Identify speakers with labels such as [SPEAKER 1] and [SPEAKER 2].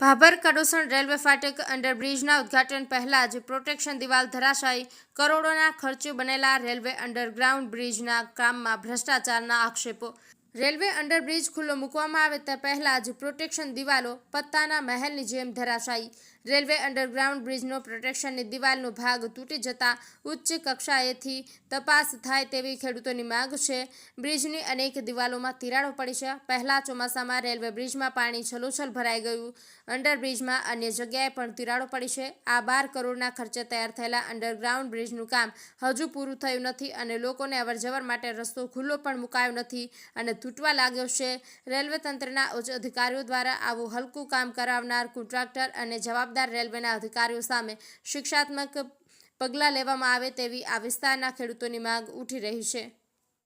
[SPEAKER 1] Bhabhar કડોસણ railway ફાટક અંડરબ્રિજના ઉદ્ઘાટન પહેલા જ પ્રોટેક્શન દિવાલ ધરાશાયી કરોડોના ખર્ચે બનેલા રેલવે અંડરગ્રાઉન્ડ બ્રિજના કામમાં ભ્રષ્ટાચારના આક્ષેપો. રેલવે અંડરબ્રિજ ખુલ્લો મૂકવામાં આવે તે પહેલાં જ પ્રોટેક્શન દિવાલો પત્તાના મહેલની જેમ ધરાશાયી. રેલવે અંડરગ્રાઉન્ડ બ્રિજનો પ્રોટેક્શનની દિવાલનો ભાગ તૂટી જતા ઉચ્ચ કક્ષાએથી તપાસ થાય તેવી ખેડૂતોની માંગ છે. બ્રિજની અનેક દિવાલોમાં તિરાડો પડી છે. પહેલાં ચોમાસામાં રેલવે બ્રિજમાં પાણી છલોછલ ભરાઈ ગયું. અંડરબ્રિજમાં અન્ય જગ્યાએ પણ તિરાડો પડી છે. આ બાર કરોડના ખર્ચે તૈયાર થયેલા અંડરગ્રાઉન્ડ બ્રિજનું કામ હજુ પૂરું થયું નથી અને લોકોને અવરજવર માટે રસ્તો ખુલ્લો પણ મુકાયો નથી અને તૂટવા લાગ્યો છે. રેલવે તંત્રના ઉચ્ચ અધિકારીઓ દ્વારા આવું હલકું કામ કરાવનાર કોન્ટ્રાક્ટર અને જવાબદાર રેલવેના અધિકારીઓ સામે શિક્ષાત્મક પગલાં લેવામાં આવે તેવી આ વિસ્તારના ખેડૂતોની માંગ ઉઠી રહી છે.